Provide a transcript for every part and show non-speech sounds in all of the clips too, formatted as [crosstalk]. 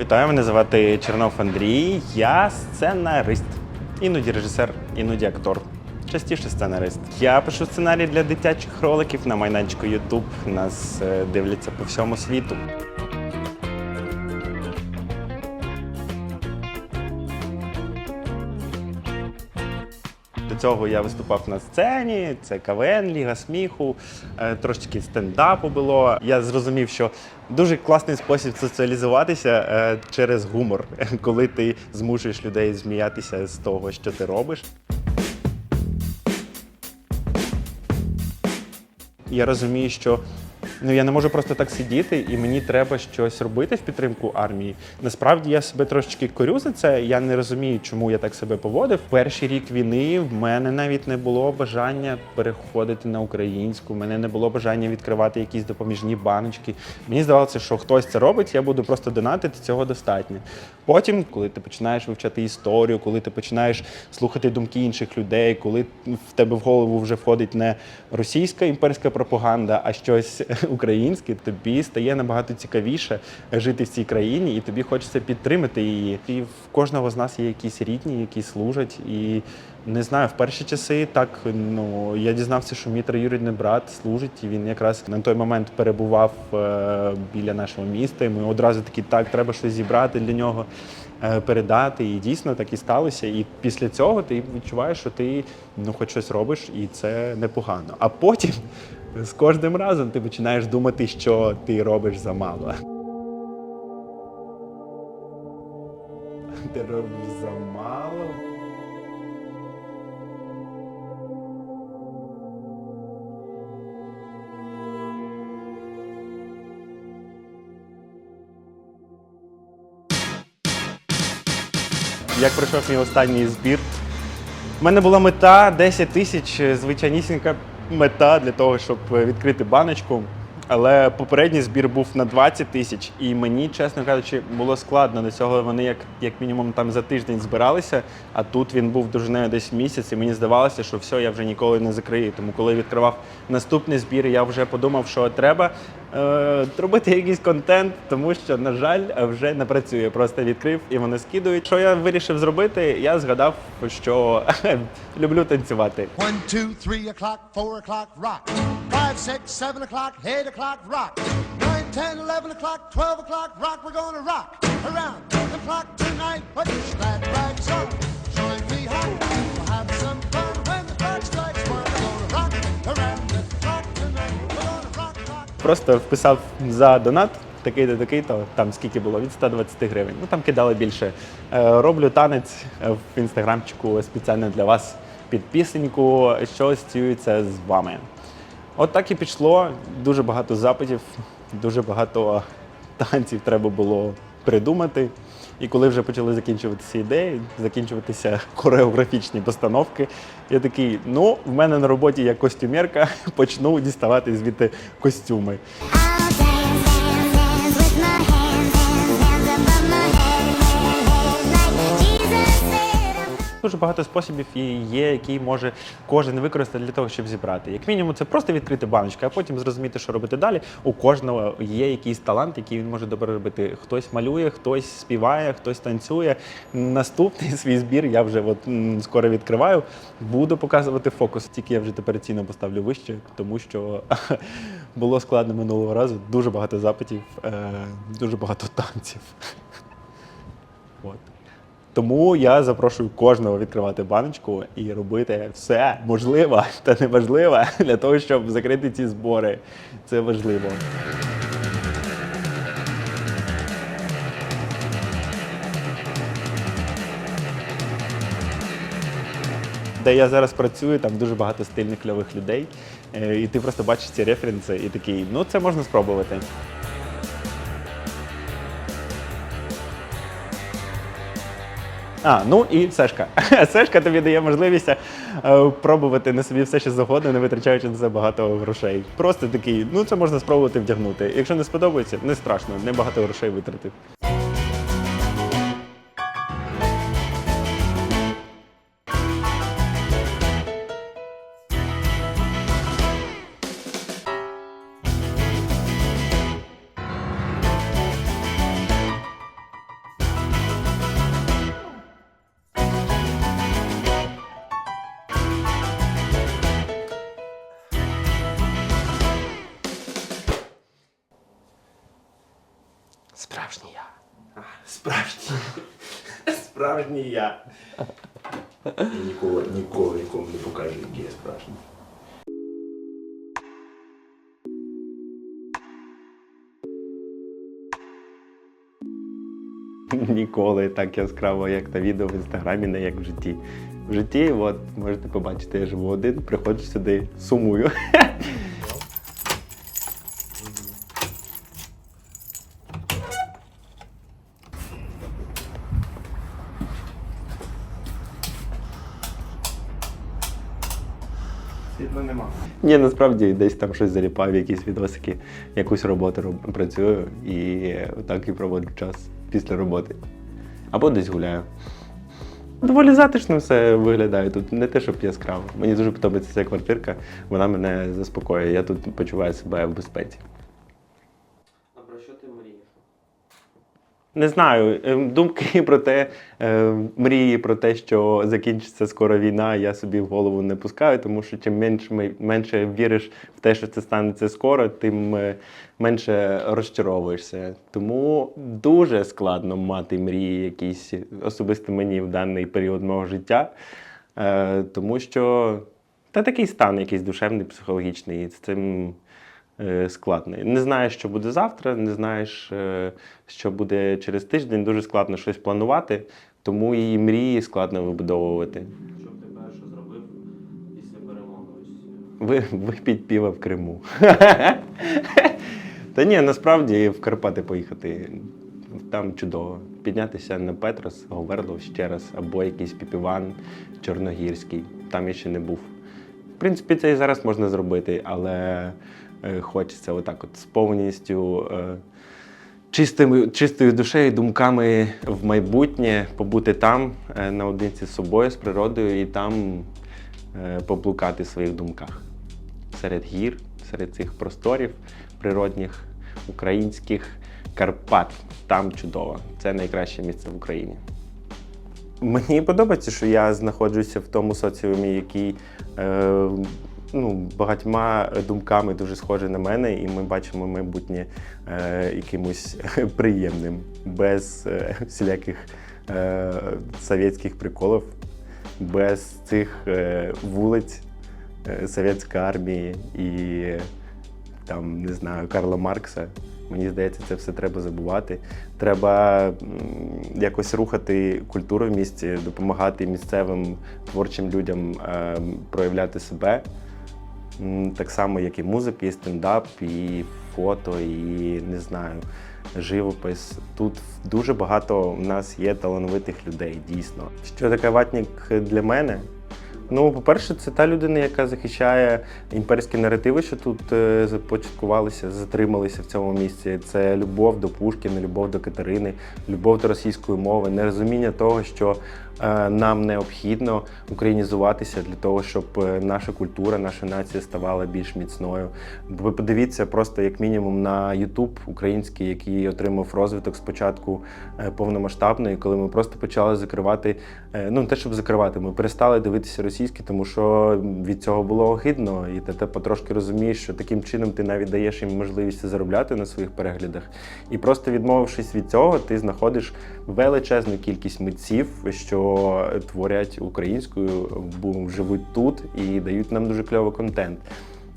Вітаю, мене звати Чернов Андрій. Я сценарист. Іноді режисер, іноді актор. Частіше сценарист. Я пишу сценарій для дитячих роликів на майданчику YouTube. Нас е, дивляться по всьому світу. До цього я виступав на сцені, це КВН, Ліга сміху, е, трошечки стендапу було. Я зрозумів, що дуже класний спосіб соціалізуватися е, через гумор, [laughs] коли ти змушуєш людей зміятися з того, що ти робиш. Я розумію, що ну я не можу просто так сидіти, і мені треба щось робити в підтримку армії. Насправді я себе трошечки корю за це. Я не розумію, чому я так себе поводив. Перший рік війни в мене навіть не було бажання переходити на українську. в мене не було бажання відкривати якісь допоміжні баночки. Мені здавалося, що хтось це робить, я буду просто донатити, цього достатньо. Потім, коли ти починаєш вивчати історію, коли ти починаєш слухати думки інших людей, коли в тебе в голову вже входить не російська імперська пропаганда, а щось українське, тобі стає набагато цікавіше жити в цій країні, і тобі хочеться підтримати її. І в кожного з нас є якісь рідні, які служать. І не знаю, в перші часи так ну я дізнався, що мій троюрідний брат служить, і він якраз на той момент перебував е, біля нашого міста. І ми одразу такі, так, треба щось зібрати для нього, е, передати. І дійсно так і сталося. І після цього ти відчуваєш, що ти ну хоч щось робиш, і це непогано. А потім з кожним разом ти починаєш думати, що ти робиш замало. Ти робиш замало. Як пройшов мій останній збір. У мене була мета 10 тисяч, звичайнісінька мета для того, щоб відкрити баночку. Але попередній збір був на 20 тисяч, і мені, чесно кажучи, було складно. До цього вони як, як мінімум там за тиждень збиралися, а тут він був довжиною десь місяць, і мені здавалося, що все, я вже ніколи не закрию. Тому коли відкривав наступний збір, я вже подумав, що треба е, робити якийсь контент, тому що, на жаль, вже не працює. Просто відкрив і вони скидують. Що я вирішив зробити? Я згадав, що [laughs] люблю танцювати. One, two, three o'clock, four o'clock, rock. Six, seven o'clock, eight o'clock, rock. Nine, ten, eleven o'clock, twelve o'clock, rock. We're gonna rock around the clock tonight. Put your glad rags on, join me home. We'll have some fun when the clock strikes one. We're gonna rock around the clock tonight. We're gonna rock, rock. Просто вписав за донат. Такий-то, такий-то, там скільки було, від 120 гривень. Ну там кидали більше. Е, роблю танець в інстаграмчику спеціально для вас під пісеньку, що асоціюється з вами. От так і пішло. Дуже багато запитів, дуже багато танців треба було придумати. І коли вже почали закінчуватися ідеї, закінчуватися хореографічні постановки, я такий: ну, в мене на роботі є костюмерка, почну діставати звідти костюми. I'll dance, dance, dance with my Дуже багато способів є, які може кожен використати для того, щоб зібрати. Як мінімум, це просто відкрити баночку, а потім зрозуміти, що робити далі. У кожного є якийсь талант, який він може добре робити. Хтось малює, хтось співає, хтось танцює. Наступний [laughs] свій збір я вже от скоро відкриваю. Буду показувати фокус. Тільки я вже тепер ціну поставлю вище, тому що [laughs] було складно минулого разу. Дуже багато запитів, е, дуже багато танців. [laughs] От. Тому я запрошую кожного відкривати баночку і робити все можливе та неважливе для того, щоб закрити ці збори. Це важливо. Де я зараз працюю, там дуже багато стильних кльових людей. Е, І ти просто бачиш ці референси і такий, ну це можна спробувати. А, ну і Сешка. [laughs] Сешка тобі дає можливість е, пробувати на собі все, що завгодно, не витрачаючи на це багато грошей. Просто такий, ну це можна спробувати вдягнути. Якщо не сподобається, не страшно, не багато грошей витратив. Справжній я. І ніколи, ніколи нікому не покажу, який я справжній. Ніколи так яскраво, як на відео в інстаграмі, не як в житті. В житті, от можете побачити, я живу один, приходжу сюди, сумую. Світла нема. Ні, насправді десь там щось заліпав, якісь відосики, якусь роботу роб- працюю і так і проводжу час після роботи. Або десь гуляю. Доволі затишно все виглядає тут, не те, щоб яскраво. Мені дуже подобається ця квартирка, вона мене заспокоює. Я тут почуваю себе в безпеці. А про що ти мрієш? Не знаю, ем, думки [laughs] про те, е, мрії про те, що закінчиться скоро війна, я собі в голову не пускаю, тому що чим менше, менше віриш в те, що це станеться скоро, тим е, менше розчаровуєшся. Тому дуже складно мати мрії якісь особисто мені в даний період мого життя, е, тому що та такий стан якийсь душевний, психологічний. з цим е, складно. Не знаєш, що буде завтра, не знаєш, е, що буде через тиждень. Дуже складно щось планувати, тому і мрії складно вибудовувати. Що б ти перше зробив після перемоги? Ви, випіть піва в Криму. [laughs] Та ні, насправді в Карпати поїхати. Там чудово. Піднятися на Петрос, Говерло ще раз, або якийсь Піпіван Чорногірський. Там я ще не був. В принципі, це і зараз можна зробити, але хочеться отак от з повністю е, чистими, чистою душею, думками в майбутнє, побути там е, наодинці з собою, з природою і там е, поблукати в своїх думках. Серед гір, серед цих просторів природних, українських Карпат. Там чудово. Це найкраще місце в Україні. Мені подобається, що я знаходжуся в тому соціумі, який е, ну, багатьма думками дуже схожий на мене, і ми бачимо майбутнє е, якимось приємним, без е, всіляких е, совєтських приколів, без цих е, вулиць е, совєтської армії і там, не знаю, Карла Маркса. Мені здається, це все треба забувати. Треба якось рухати культуру в місті, допомагати місцевим творчим людям е, проявляти себе. Так само, як і музика, і стендап, і фото, і не знаю, живопис. Тут дуже багато у нас є талановитих людей, дійсно. Що таке ватнік для мене? Ну, по-перше, це та людина, яка захищає імперські наративи, що тут е, започаткувалися, затрималися в цьому місці. Це любов до Пушкіна, любов до Катерини, любов до російської мови, нерозуміння того, що нам необхідно українізуватися для того, щоб е, наша культура, наша нація ставала більш міцною. Ви подивіться просто як мінімум на YouTube український, який отримав розвиток спочатку е, повномасштабної, коли ми просто почали закривати, е, ну не те, щоб закривати, ми перестали дивитися російське, тому що від цього було огидно, і ти потрошки розумієш, що таким чином ти навіть даєш їм можливість заробляти на своїх переглядах. І просто відмовившись від цього, ти знаходиш величезну кількість митців, що творять українською, бо живуть тут і дають нам дуже кльовий контент.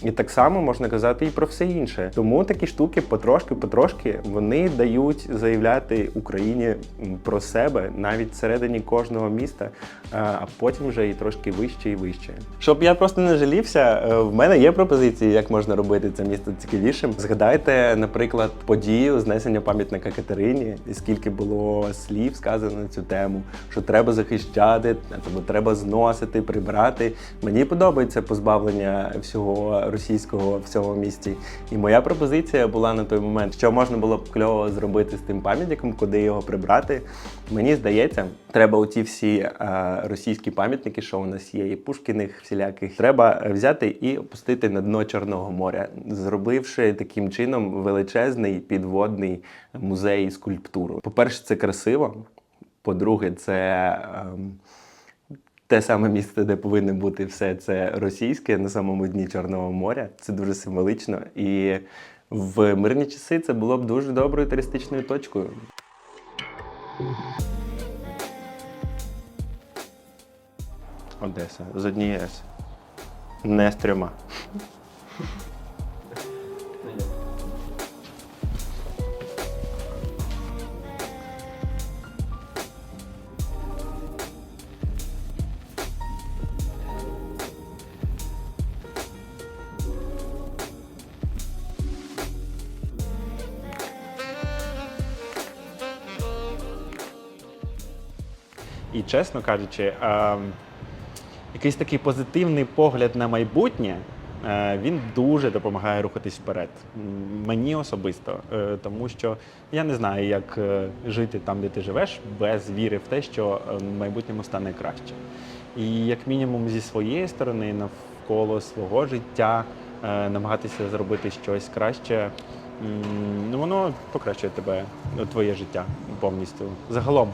І так само можна казати і про все інше. Тому такі штуки потрошки-потрошки вони дають заявляти Україні про себе навіть всередині кожного міста, а потім вже і трошки вище і вище. Щоб я просто не жалівся, е, в мене є пропозиції, як можна робити це місто цікавішим. Згадайте, наприклад, подію знесення пам'ятника Катерині, і скільки було слів сказано на цю тему, що треба захищати, треба зносити, прибирати. Мені подобається позбавлення всього російського в цьому місті. І моя пропозиція була на той момент, що можна було б кльово зробити з тим пам'ятником, куди його прибрати. Мені здається, треба оці всі е, російські пам'ятники, що у нас є, і Пушкіних всіляких, треба взяти і опустити на дно Чорного моря, зробивши таким чином величезний підводний музей скульптуру. По-перше, це красиво. По-друге, це ем, те саме місце, де повинно бути все це російське на самому дні Чорного моря. Це дуже символічно. І В мирні часи це було б дуже доброю туристичною точкою. Одеса з однієї С. Не з трьома. Чесно кажучи, ем, якийсь такий позитивний погляд на майбутнє. е, Він дуже допомагає рухатись вперед. Мені особисто, Е, тому що я не знаю, як е, жити там, де ти живеш, без віри в те, що в майбутньому стане краще. І як мінімум зі своєї сторони, навколо свого життя, намагатися зробити щось краще. Ну, воно покращує тебе, твоє життя повністю. Загалом,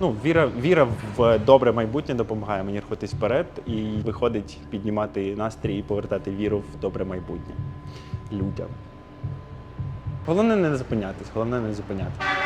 Ну, віра, віра в добре майбутнє допомагає мені рухатись вперед і виходить піднімати настрій і повертати віру в добре майбутнє людям. Головне не зупинятись, головне не зупинятись.